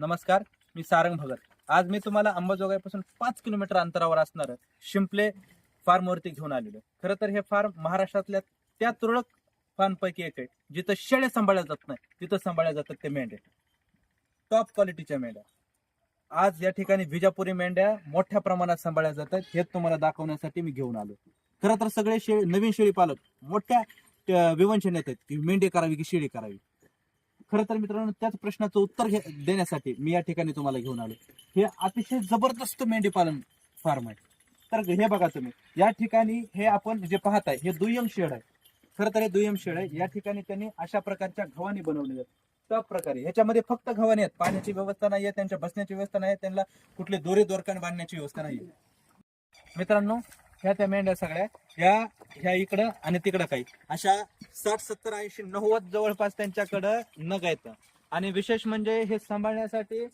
नमस्कार मी सारंग भगत. आज मी तुम्हाला अंबाजोगाईपासून पाच किलोमीटर अंतरावर असणारं शिंपले फार्मवरती घेऊन आलेलो. खरं तर हे फार्म महाराष्ट्रातल्या त्या तुरळक फार्मपैकी एक आहे. जिथं शेळ्या सांभाळल्या जात नाही तिथं सांभाळल्या जातात ते मेंढ्या. टॉप क्वालिटीच्या मेंढ्या. आज या ठिकाणी विजापुरी मेंढ्या मोठ्या प्रमाणात सांभाळल्या जातात हे तुम्हाला दाखवण्यासाठी मी घेऊन आलो. खरं तर सगळे शेळी नवीन शेळी पालक मोठ्या अं, विवंचन येतात की मेंढी करावी की शेळी करावी. खरं तर मित्रांनो त्याच प्रश्नाचं उत्तर घे- देण्यासाठी मी या ठिकाणी तुम्हाला घेऊन आलो हे अतिशय जबरदस्त मेंढी पालन फार्म आहे. तर हे बघा तुम्ही या ठिकाणी हे आपण जे पाहताय हे दुय्यम शेड आहे. खरं तर हे दुय्यम शेड आहे. या ठिकाणी त्यांनी अशा प्रकारच्या घवानी बनवलेल्या आहेत. त्या प्रकारे. ह्याच्यामध्ये फक्त घवानी आहेत. पाण्याची व्यवस्था नाही आहे त्यांच्या बसण्याची व्यवस्था नाही त्यांना कुठले दोरे दोरकान बांधण्याची व्यवस्था नाहीये मित्रांनो ह्या त्या मेंढ्या सगळ्या ह्या ह्या इकडं आणि तिकडं काही. अशा साठ सत्तर ऐंशी नव्वद जवळपास त्यांच्याकडं नग आहेत. आणि विशेष म्हणजे हे सांभाळण्यासाठी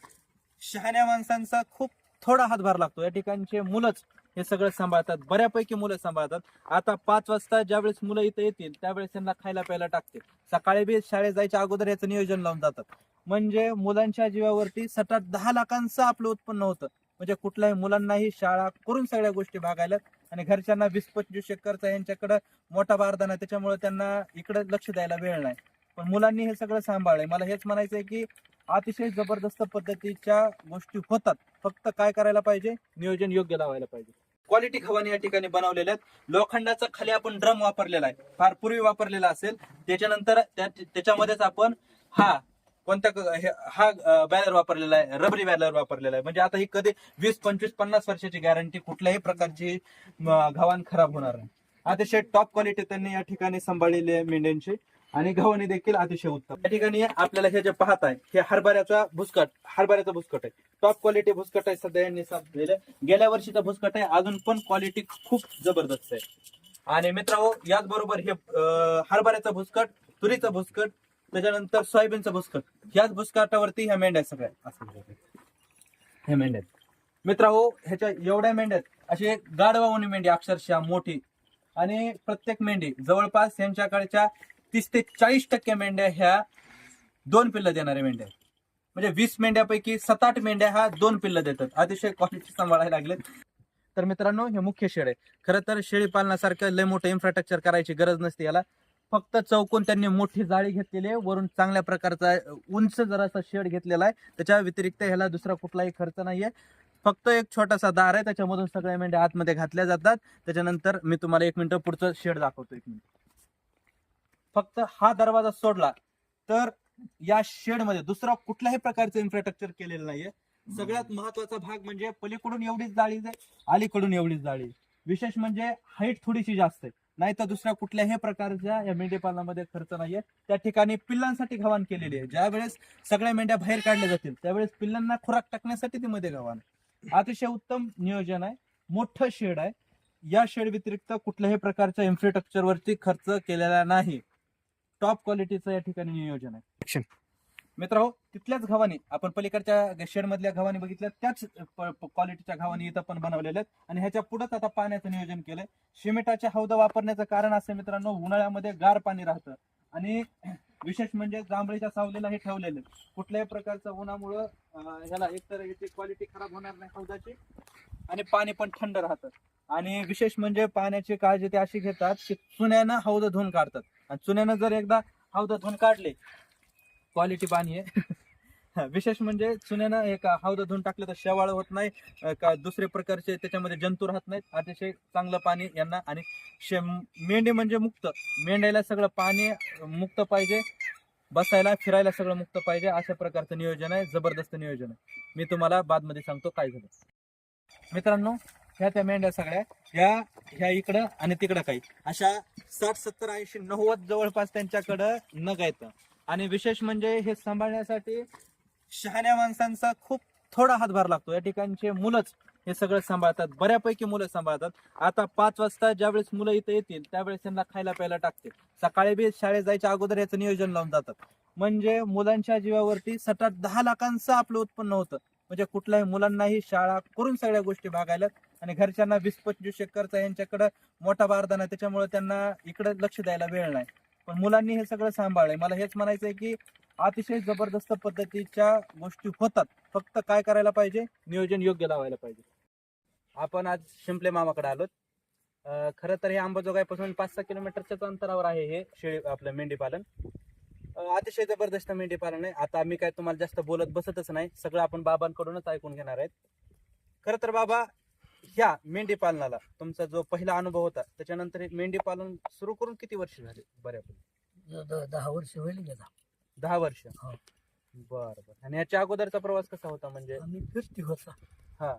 शहाण्या माणसांचा खूप थोडा हातभार लागतो. या ठिकाणचे मुलंच हे सगळं सांभाळतात. बऱ्यापैकी मुलं सांभाळतात. आता पाच वाजता ज्यावेळेस मुलं इथं येतील त्यावेळेस त्यांना खायला प्यायला टाकते सकाळी बी शाळेत जायच्या अगोदर याचं नियोजन लावून जातात. म्हणजे मुलांच्या जीवावरती सतत दहा लाखांचं आपलं उत्पन्न होतं. म्हणजे कुठल्याही मुलांनाही शाळा करून सगळ्या गोष्टी भागायला आणि घरच्यांना वीस पंचवीस एकरचा यांच्याकडं मोठा बारदाना आहे, त्याच्यामुळे त्यांना इकडे लक्ष द्यायला वेळ नाही. पण मुलांनी हे सगळं सांभाळलंय. मला हेच म्हणायचं आहे की अतिशय जबरदस्त पद्धतीच्या गोष्टी होतात. फक्त काय करायला पाहिजे? नियोजन योग्य लावायला पाहिजे. क्वालिटी खवानी या ठिकाणी बनवलेल्या आहेत. लोखंडाचा खाली आपण ड्रम वापरलेला आहे. फार पूर्वी वापरलेला असेल. त्याच्यानंतर त्या- त्याच्यामध्येच आपण हा कोणत्या हे- हा बॅलर वापरलेला आहे रबरी बॅलर वापरलेला आहे. म्हणजे आता ही कधी वीस पंचवीस पन्नास वर्षाची गॅरंटी कुठल्याही प्रकारची घवान खराब होणार नाही. अतिशय टॉप क्वालिटी त्यांनी या ठिकाणी सांभाळलेली आहे मेंढ्यांची. आणि गव्हाणी देखील अतिशय उत्तम. या ठिकाणी आपल्याला हे जे पाहत आहे हे हरभऱ्याचा भुसकट हरभऱ्याचा भुसकट आहे. टॉप क्वालिटी भुसकट आहे सध्या यांनी गेल्या वर्षीचा भुसकट आहे अजून पण क्वालिटी खूप जबरदस्त आहे. आणि मित्रांनो याच बरोबर हे हरभऱ्याचा भुसकट तुरीचा भुसकट त्याच्यानंतर सोयाबीनचं भुसकट ह्याच भुसकाटावरती ह्या मेंढ्या सगळ्या. असं ह्या मेंढ्यात मेंढ्या मित्रांनो ह्याच्या एवढ्या मेंढ्यात आहेत. अशी गाढवावणी मेंढी अक्षरशः मोठी. आणि प्रत्येक मेंढी जवळपास यांच्याकडच्या तीस ते चाळीस टक्के मेंढ्या ह्या दोन पिल्लं देणाऱ्या मेंढ्या म्हणजे वीस मेंढ्यापैकी सात आठ मेंढ्या ह्या दोन पिल्लं देतात. अतिशय क्वालिटी सांभाळायला लागलेत. तर मित्रांनो हे मुख्य शेड आहे. खरं तर शेळी पालनासारखं लय मोठं इन्फ्रास्ट्रक्चर करायची गरज नसते याला. फक्त चौकोन त्यांनी मोठी जाळी घेतलेली आहे. वरून चांगल्या प्रकारचा उंच जरासा शेड घेतलेला आहे. त्याच्या व्यतिरिक्त ह्याला दुसरा कुठलाही खर्च नाहीये. फक्त एक छोटासा दार आहे. त्याच्यामधून सगळ्या मेंढ्या आतमध्ये घातल्या जातात. त्याच्यानंतर मी तुम्हाला एक मिनिट पुढचं शेड दाखवतो. एक मिनिट. फक्त हा दरवाजा सोडला तर या शेडमध्ये दुसरा कुठल्याही प्रकारचं इन्फ्रास्ट्रक्चर केलेलं नाहीये. सगळ्यात महत्त्वाचा भाग म्हणजे पलीकडून एवढीच जाळी आहे. अलीकडून एवढीच जाळी विशेष म्हणजे हाईट थोडीशी जास्त आहे. नाही तर दुसऱ्या कुठल्याही प्रकारच्या या मेंढीपालनामध्ये खर्च नाहीये. त्या ठिकाणी पिल्लांसाठी गव्हाण केलेली आहे. ज्या वेळेस सगळ्या मेंढ्या बाहेर काढल्या जातील त्यावेळेस पिल्लांना खुराक टाकण्यासाठी ती मध्ये गव्हाण अतिशय उत्तम नियोजन आहे. मोठं शेड आहे. या शेड व्यतिरिक्त कुठल्याही प्रकारच्या इन्फ्रास्ट्रक्चर वरती खर्च केलेला नाही. टॉप क्वालिटीचं या ठिकाणी नियोजन आहे. मित्र तिथल्याच गव्हाणी आपण पलीकडच्या शेड मधल्या गव्हाणी बघितल्या त्याच क्वालिटीच्या गव्हाणी इथं पण बनवलेल्या आहेत. आणि ह्याच्या पुढेच आता पाण्याचं नियोजन केलंय. शिमिटाच्या हौद वापरण्याचं कारण असं मित्रांनो उन्हाळ्यामध्ये गार पाणी राहतं. आणि विशेष म्हणजे जांभळीच्या सावलीला हे ठेवलेलं कुठल्याही प्रकारचं उन्हामुळं ह्याला एकतर याची क्वालिटी खराब होणार नाही हौदाची. आणि पाणी पण थंड राहतं. आणि विशेष म्हणजे पाण्याची काळजी ते अशी घेतात की चुन्यानं हौद धुवून काढतात. आणि चुन्यानं जर एकदा हौद धुवून काढले क्वालिटी पाणी आहे. विशेष म्हणजे चुन्यानं एक हौद धुवून टाकलं तर शेवाळ होत नाही का दुसरे प्रकारचे त्याच्यामध्ये जंतू राहत नाहीत. अतिशय चांगलं पाणी यांना आणि शे मेंढी म्हणजे मुक्त. मेंढ्याला सगळं पाणी मुक्त पाहिजे बसायला फिरायला सगळं मुक्त पाहिजे अशा प्रकारचं नियोजन आहे जबरदस्त नियोजन आहे. मी तुम्हाला बादमध्ये सांगतो काय झालं. मित्रांनो ह्या त्या मेंढ्या सगळ्या ह्या ह्या इकडं आणि तिकडं काही. अशा साठ सत्तर ऐंशी नव्वद जवळपास त्यांच्याकडं नग आहेत. आणि विशेष म्हणजे हे सांभाळण्यासाठी शहाण्या माणसांचा खूप थोडा हातभार लागतो. या ठिकाणचे मुलंच हे सगळं सांभाळतात. बऱ्यापैकी मुलं सांभाळतात. आता पाच वाजता ज्यावेळेस मुलं इथं येतील त्यावेळेस त्यांना खायला प्यायला टाकते सकाळी बी शाळेत जायच्या अगोदर याचं नियोजन लावून जातात. म्हणजे मुलांच्या जीवावरती सतत दहा लाखांचं आपलं उत्पन्न होतं. म्हणजे कुठल्याही मुलांनाही शाळा करून सगळ्या गोष्टी भागायला आणि घरच्यांना वीस पंचवीस एकरचा यांच्याकडं मोठा बारदाना आहे, त्याच्यामुळे त्यांना इकडे लक्ष द्यायला वेळ नाही. पण मुलांनी हे सगळं सांभाळलंय. मला हेच म्हणायचं आहे की अतिशय जबरदस्त पद्धतीच्या गोष्टी होतात. फक्त काय करायला पाहिजे? नियोजन योग्य लावायला पाहिजे. आपण आज शिंपले मामाकडे आलोत. खरं तर हे अंबाजोगाईपासून पाच सहा किलोमीटरच्याच अंतरावर आहे हे शेळी आपलं मेंढी पालन अतिशय जबरदस्त मेंढी पालन आहे. आता आम्ही काय तुम्हाला जास्त बोलत बसतच नाही. सगळं आपण बाबांकडूनच ऐकून घेणार आहेत. खरं तर बाबा ह्या मेंढी पालनाला तुमचा जो पहिला अनुभव होता त्याच्यानंतर हे मेंढी पालन सुरू करून किती वर्ष झाले बऱ्यापैकी? द- दहा वर्ष होईल गेला दहा वर्ष. हो. बर बर. आणि याच्या अगोदरचा प्रवास कसा होता म्हणजे? आम्ही फिरती होता. हा.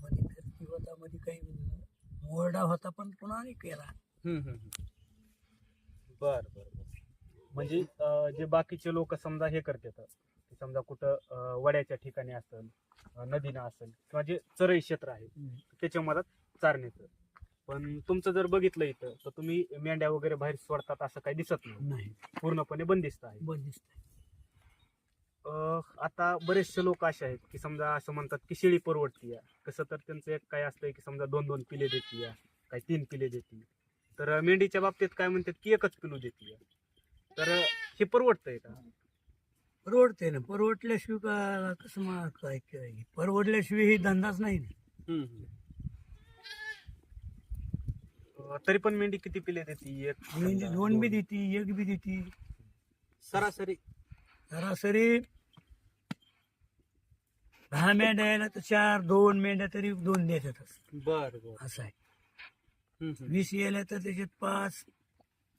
मध्ये फिरती होता मध्ये काही मोरडा होता पण पुन्हा नाही केला. हम्म, हम्म, हम्म. बर बर बर. म्हणजे अं, जे बाकीचे लोक समजा हे करतात समजा कुठं वड्याच्या ठिकाणी असेल नदीनं असेल किंवा जे चरई क्षेत्र आहे त्याच्या मधात चारण्याचं. पण तुमचं जर बघितलं इथं तर तुम्ही मेंढ्या वगैरे बाहेर सोडतात असं काही दिसत नाही. पूर्णपणे बंदिस्त आहे. बंदिस्त आता बरेचसे लोक असे आहेत की समजा असं म्हणतात की शेळी परवडती कसं तर त्यांचं एक काय असतंय की समजा दोन दोन पिले देते काही तीन पिले देते. तर मेंढीच्या बाबतीत काय म्हणतात की एकच पिलू देते तर हे परवडतंय का? परवडते ना. परवडल्याशिवाय का कसं काय काय परवडल्याशिवाय ही धंदाच नाही ना. हम्म, हम्म. अं, तरी पण मेंढी किती पिले देते? एक समजा दोन बी देती एक बी देती. सरासरी? सरासरी दहा मेंढ्या यायला तर चार दोन मेंढ्या तरी दोन देतातच बर बर. असं आहे. हम्म, हम्म. वीस यायला तर त्याच्यात पाच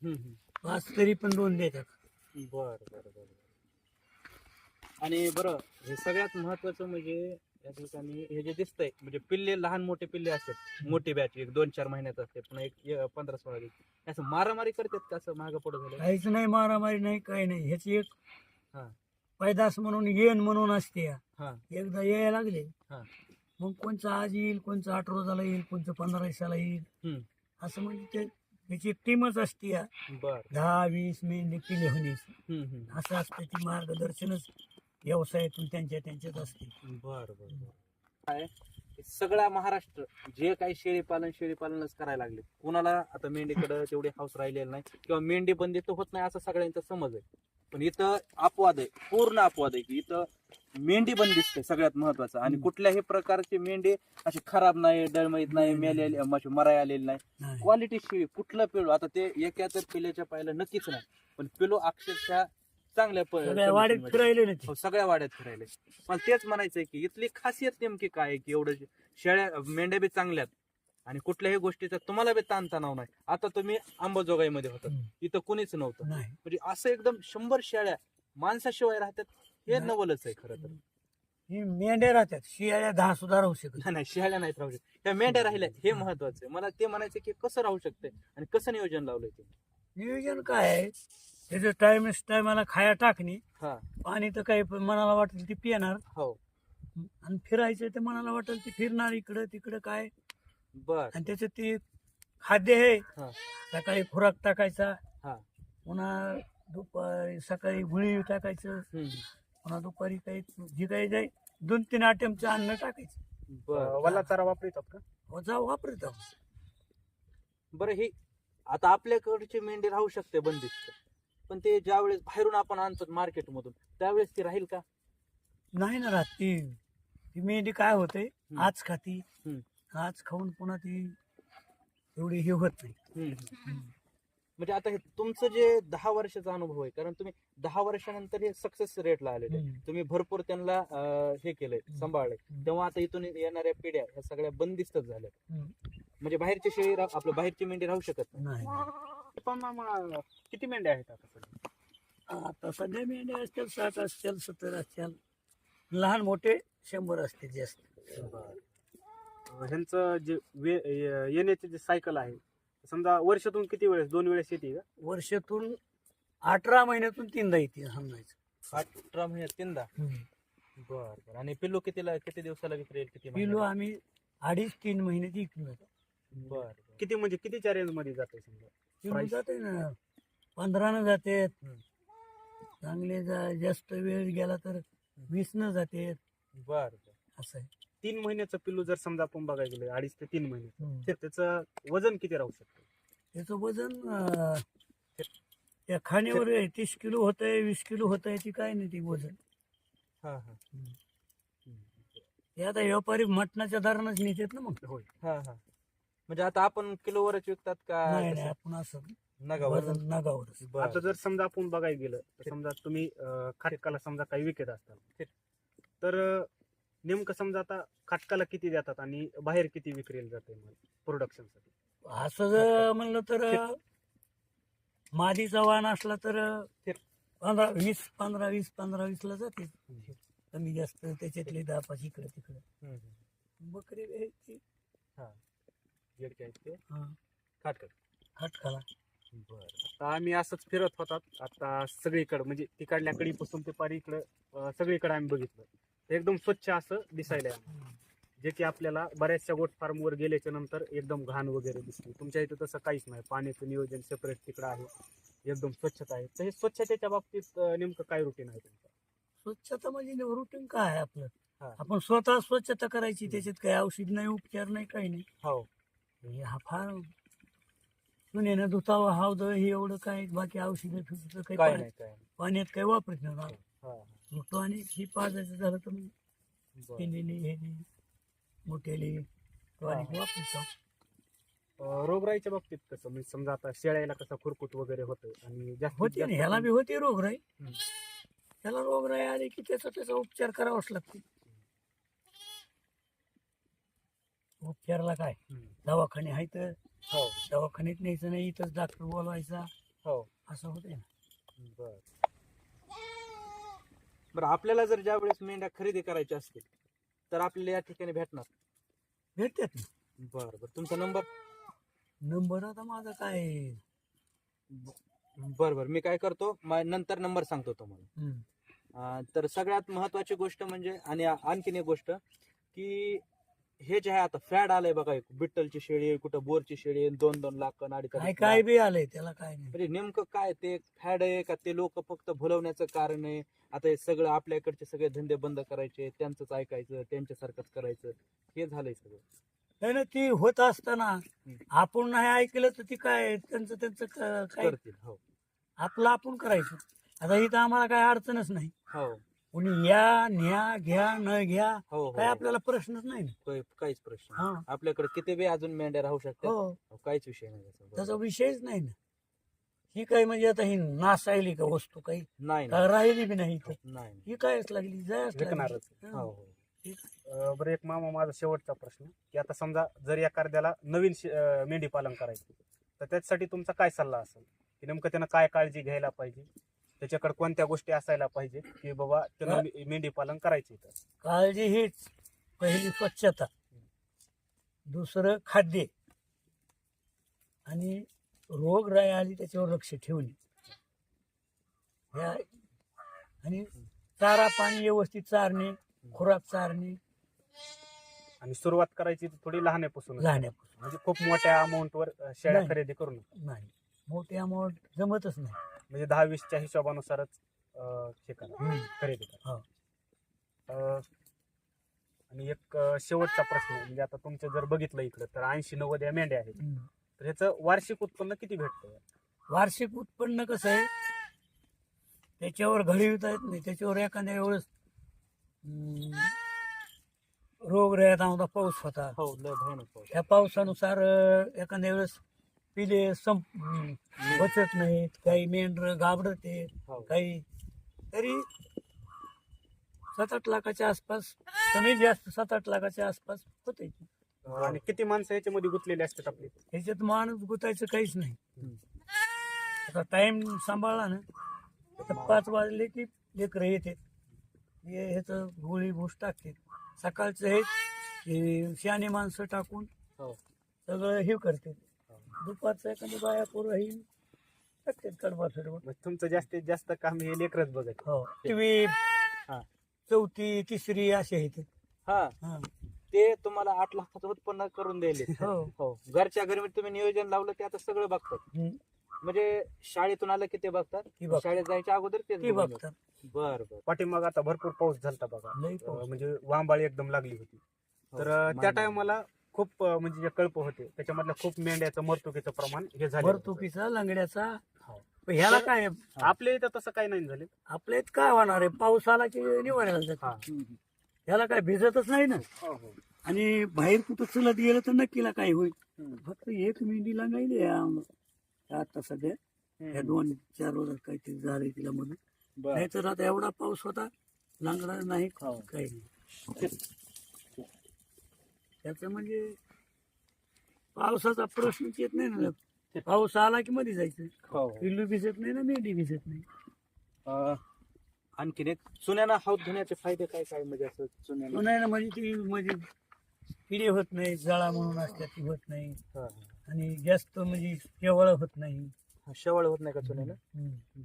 हम्म, हम्म. पाच तरी पण दोन देतात. बर बर बर. आणि बरं हे सगळ्यात महत्वाचं म्हणजे या ठिकाणी हे जे दिसतंय म्हणजे पिल्ले लहान मोठे पिल्ले असतात मोठी बॅच एक दोन चार महिन्यात असते पुन्हा एक पंधरा सोळा दिवस असं मारामारी करतात का असं मागं पुढे झालं काहीच नाही मारामारी नाही काही नाही ह्याची एक हा. पैदास म्हणून येण म्हणून असते या. हा एकदा यायला लागले हा. मग कोणचं आज येईल कोणचं आठ रोजाला येईल कोणचं पंधरा दिवसाला येईल. असं म्हणजे ते त्याची एक टीमच असते या. बर दहा वीस मेंढे होण्याची हम्म, हम्म. असं असतं ती मार्गदर्शनच व्यवसायातून त्यांच्या त्यांच्यात असते बर बर बर. काय? सगळा महाराष्ट्र जे काही शेळी पालन शेळी पालनच करायला लागले. कुणाला आता मेंढीकडे तेवढी हाऊस राहिलेली नाही किंवा मेंढी बंदी तर होत नाही असं सगळ्यांचा समज आहे. पण इथं अपवाद आहे पूर्ण अपवाद आहे की इथं मेंढी बंदिस्त आहे सगळ्यात महत्वाचं. आणि हम्म. कुठल्याही प्रकारची मेंढी अशी खराब नाही डळमळीत नाही मेलेली म्हणजे मराय आलेली नाही. नाही. क्वालिटी शिळी कुठलं पिलो. आता ते एका तर पिल्याच्या पाहिलं नक्कीच नाही. पण पिलो अक्षरशः चांगल्या प- सगळ्या वाड्यात condition मध्ये. फिरायले ना ते. हो, सगळ्या वाड्यात फिरायले. मला तेच म्हणायचंय की इथली खासियत नेमकी काय आहे की एवढं शेळ्या मेंढ्या बी चांगल्यात आणि कुठल्याही गोष्टीचा तुम्हाला बी ताणतणाव नाही. आता तुम्ही अंबाजोगाईमध्ये होता. हम्म. इथं कुणीच नव्हतं. नाही. म्हणजे असं एकदम शंभर शेळ्या माणसाशिवाय राहतात हे नाही. नवलच आहे खरं तर. ही मेंढ्या राहतात. शियाळ्या दहा सुद्धा राहू शकत नाही, नाही शेळ्या नाहीत राहू शकत. त्या मेंढ्या राहिल्या हे महत्वाचं आहे. मला ते म्हणायचं की कसं राहू शकते आणि कसं नियोजन लावलंय ते? नियोजन काय आहे? त्याचं टाइम टायमाला खाया टाकणे. हा. पाणी तर काही पण मनाला वाटेल ते पिणार. हो. आणि फिरायचं ते मनाला वाटेल ते फिरणार इकडं तिकडं काय. बर. आणि त्याचं ते खाद्य आहे. हा. सकाळी खुराक टाकायचा. हा. पुन्हा दुपारी सकाळी गुळी टाकायचं. हम्म. पुन्हा दुपारी काही जे काही जाईल दोन तीन आयटमचं अन्न टाकायचं. बर. वल्ला चारा वापरतात का? हो जा वापरत. आहो. बरं हे आता आपल्याकडची मेंढी राहू शकते बंदिस्त पण ते ज्यावेळेस बाहेरून आपण आणतो मार्केटमधून त्यावेळेस ती राहील का? नाही ना राहत ती. ती मेंढी काय होते? आज खाती. आज खाऊन पुन्हा ती एवढी हे होत नाही. म्हणजे आता हे तुमचं जे दहा वर्षाचा अनुभव आहे कारण तुम्ही दहा वर्षानंतर हे सक्सेस रेटला आलेले. तुम्ही भरपूर त्यांना हे केलंय सांभाळलंय हम्म. तेव्हा आता इथून येणाऱ्या पिढ्या ह्या सगळ्या बंदिस्तच झाल्या. म्हणजे बाहेरची शेळी आपलं बाहेरची मेंढी राहू शकत नाही. पण मामा किती मेंढ्या आहेत आता सध्या? आता सध्या मेंढ्या असतील साठ असतील सत्तर असतील. लहान मोठे शंभर असतील जास्त. ह्यांचं जे वे- ये- येण्याचे जे सायकल आहे समजा वर्षातून किती वेळेस? दोन वेळेस येते का? वर्षातून अठरा महिन्यातून तीनदा येते समजायचं. अठरा महिन्यात तीनदा? बर बर. आणि पिल्लू कितीला किती दिवसाला विक्रेल किती महिन्याला? आम्ही अडीच तीन महिन्याची विकून जातो. बर बर. किती म्हणजे कितीच्या रेंजमध्ये जाते समजा? किलो? जाते ना. पंधरानं जाते. चांगले जा- जास्त वेळ गेला तर वीस न जाते. बर असं आहे. तीन महिन्याचं पिल्लू जर समजा आपण बघायला गेलं अडीच ते तीन महिने. तर त्याचं वजन किती राहू शकतं? त्याचं वजन अं, त्या खाण्यावर आहे तीस किलो होत आहे वीस किलो होत आहे ती काय नाही ती वजन. हा हा. ते आता व्यापारी मटणाच्या दरानच नेतात ना मग. होय. हा हा. म्हणजे आता आपण किलोवरच विकतात का नाही आपण असं नगावर? वजन नगावरच. आता जर समजा आपण बघायला गेलं तर समजा तुम्ही अं, खाटकाला समजा काही विकत असताल तर अं, नेमकं समजा आता खाटकाला किती देतात आणि बाहेर किती विक्रीला जाते प्रोडक्शनसाठी? असं जर म्हणलं तर मादीचा वाण असला तर पंधरा वीस पंधरा वीस पंधरा वीस ला जाते कमी जास्त त्याच्यातले दहा पाच इकडे तिकडे. बकरी घ्यायची. जेडके आहेत ते. हा, खाटक खटकाला आता आम्ही असंच फिरत होतात. आता सगळीकडे म्हणजे तिकडल्या कडीपासून ते पारी इकडं सगळीकडे आम्ही बघितलं. ते एकदम स्वच्छ असं दिसायला जे की आपल्याला बऱ्याचशा गोट फार्मवर गेल्याच्यानंतर एकदम घाण वगैरे दिसते तुमच्या इथं तसं काहीच नाही. पाण्याचं नियोजन सेपरेट तिकडं आहे. एकदम स्वच्छता आहे. तर हे स्वच्छतेच्या बाबतीत अं, नेमकं काय रुटीन आहे तुमचं? स्वच्छता म्हणजे रुटीन काय आहे आपलं? हा. आपण स्वतः स्वच्छता करायची त्याच्यात काही औषध नाही उपचार नाही काही नाही. हो. हे हा फार सुनेनं धुतावा हावद हे एवढं काय बाकी औषधं काही काय नाही काय नाही. पाण्यात काही वापरत नाही हा, हा. आणि ही पाजायचं झालं तर मग बरं. हे मोठेली टॉनिक हा. वापरतो अं, रोगराईच्या बाबतीत कसं म्हणजे समजा आता शेळ्याला कसं खुरकुट वगैरे होतं आणि जास्तीत होते ना जास्त ह्याला बी होते रोगराई हम्म. त्याला रोगराई आली की त्याचा त्याचा उपचार करावाच लागतो उपचारला काय. दवाखाने आहे तर? हो. दवाखान्यात न्यायचं नाही इथंच डॉक्टर बोलवायचा. हो. असं होते ना. बर. बरं आपल्याला जर ज्या वेळेस मेंढ्या खरेदी करायच्या असतील तर आपल्याला या ठिकाणी भेटणार? भेटतात ना. बरं बरं. तुमचा नंबर? नंबर आता माझा काय? बरं बरं. मी काय करतो? मा- नंतर नंबर सांगतो तुम्हाला. हम्म. अं, तर सगळ्यात महत्वाची गोष्ट म्हणजे आणि आ- आणखीन एक गोष्ट की हे जे आहे आता फॅड आलंय बघा एक. बिट्टलची शेळी आहे, कुठं बोरची शेळी आहे, दोन दोन लाख अडीच काय अडीच काय लाख. बी आलंय त्याला काय नाही. म्हणजे नेमकं काय ते फॅड आहे का? ते लोक फक्त भुलवण्याचं कारण आहे. आता हे सगळं आपल्या इकडचे सगळे धंदे बंद करायचे त्यांचंच ऐकायचं त्यांच्यासारखंच करायचं. हे झालंय सगळं. नाही ना ती होत असताना आपण नाही ऐकलं तर ती काय त्यांचं त्यांचं क- काय? करतील हो. आपलं आपण करायचं. आता इथं आम्हाला काय अडचणच नाही. हो. कोणी या न्या घ्या न घ्या हो हो काय आपल्याला प्रश्नच नाही ना. काही- काहीच प्रश्न हा. आपल्याकडे किती बी अजून मेंढ्या राहू शकतात हो. हो, काहीच विषय नाही त्याचा. त्याचा विषयच नाही ना. ही काय म्हणजे आता ही नासायली का वस्तू काही? नाही का राहिली बी नाही इथं? नाही ही कायच लागली? जायच लागली. विकणारच. हो. हा. हो. अं, बरं एक मामा माझा शेवटचा प्रश्न. की आता समजा जर एखाद्याला नवीन शे- अं, मेंढी पालन करायचं तर त्याच्यासाठी तुमचा काय सल्ला असेल? की नेमकं त्यानं काय काळजी घ्यायला पाहिजे? त्याच्याकडे कोणत्या गोष्टी असायला पाहिजे की बाबा त्यानं मे- मेंढी पालन करायचे काळजी हीच पहिली स्वच्छता. दुसरं खाद्य. आणि रोगराई आली त्याच्यावर लक्ष ठेवणे. आहे. आणि चारा पाणी व्यवस्थित चारणे खुराक चारणे. आणि सुरुवात करायची थोडी लहानपासून लहाण्यापासून म्हणजे खूप मोठ्या अमाऊंटवर शेळ्या नाही. खरेदी करू नका. नाही. मोठी अमाऊंट जमतच नाही. म्हणजे दहा वीसच्या हिशोबानुसारच अं, हे करा. खरेदी करा हो. अं, आणि एक अं, शेवटचा प्रश्न म्हणजे आता तुमचं जर बघितलं इकडं तर ऐंशी नव्वद या मेंढ्या आहेत हम्म. तर ह्याचं वार्षिक उत्पन्न किती भेटतं वार्षिक उत्पन्न कसं आहे त्याच्यावर घडविता येत नाही त्याच्यावर एखाद्या वेळेस हम्म, रोगराईत आमचा पाऊस होता हो लय भयानक पाऊस. त्या पावसानुसार अं, एखाद्या वेळेस पिले संप बचत नाहीत काही मेंढर घाबरते हो. काही. तरी सात आठ लाखाच्या आसपास कमी जास्त सात आठ लाखाच्या आसपास होते आणि किती माणसं याच्यामध्ये गुंतलेली असतात आपली? ह्याच्यात माणूस गुतायचं काहीच नाही. आता टाइम सांभाळला ना तर पाच वाजले की लेकरं येते हे ह्याचं गोळी भूस टाकते सकाळचं हे हे शहाणे माणसं टाकून हो. सगळं हे करते दुपारचं एखादी बाया पोरं ही कडबा मग तुमचं जास्तीत जास्त काम हे लेकरच बघत. हो. टीव्ही हा. चौथी तिसरी असे आहेत. हा. हा. ते तुम्हाला आठ लाखाचं उत्पन्न करून द्यायले हो. हो. घरच्या घरी तुम्ही नियोजन लावलं ते आता सगळं बघतात. हम्म. म्हणजे शाळेतून आलं की ते बघतात? ती. शाळेत जायच्या अगोदर ते ती बघतात. बर बर. पाठीमाग आता भरपूर पाऊस झालता बघा. लई अं, पाऊस. म्हणजे वांबाळी एकदम लागली होती. तर हो, अं, त्या टायमाला खूप अं, म्हणजे जे कळप होते त्याच्यामधल्या खूप मेंढ्याचं मरतुकीचं प्रमाण हे झालं भरतुकीचा लंगड्याचा. पण ह्याला काय? आपल्या इथं तसं काही नाही झालं. आपल्या इथं काय होणार आहे? पाऊस आला की निवारायला हा. जातं ह्याला काय भिजतच नाही ना? हो हो. आणि बाहेर कुठं चलत गेलं तर नक्कीला काय होईल? हम्म. फक्त एक मेंढीला नाही आता सध्या या दोन चार रोजात काहीतरी झालंय तिला म्हणून. नाही तर आता एवढा पाऊस होता लांगडा नाही हो. काही नाही. त्याचं म्हणजे पावसाचा प्रश्नच येत नाही ना. पाऊस आला की मध्ये जायचं. हो. पिल्लू भिजत नाही ना मेंढी भिजत नाही. अं, आणखीन एक चुन्यानं हात धुण्याचे फायदे काय काय म्हणजे असं चुन्यानं? ना म्हणजे ती म्हणजे किडे होत नाही जळा म्हणून असतात ती होत नाही. हा, आणि जास्त म्हणजे केवळ होत नाही. हा. शेवाळ होत नाही का हम्म.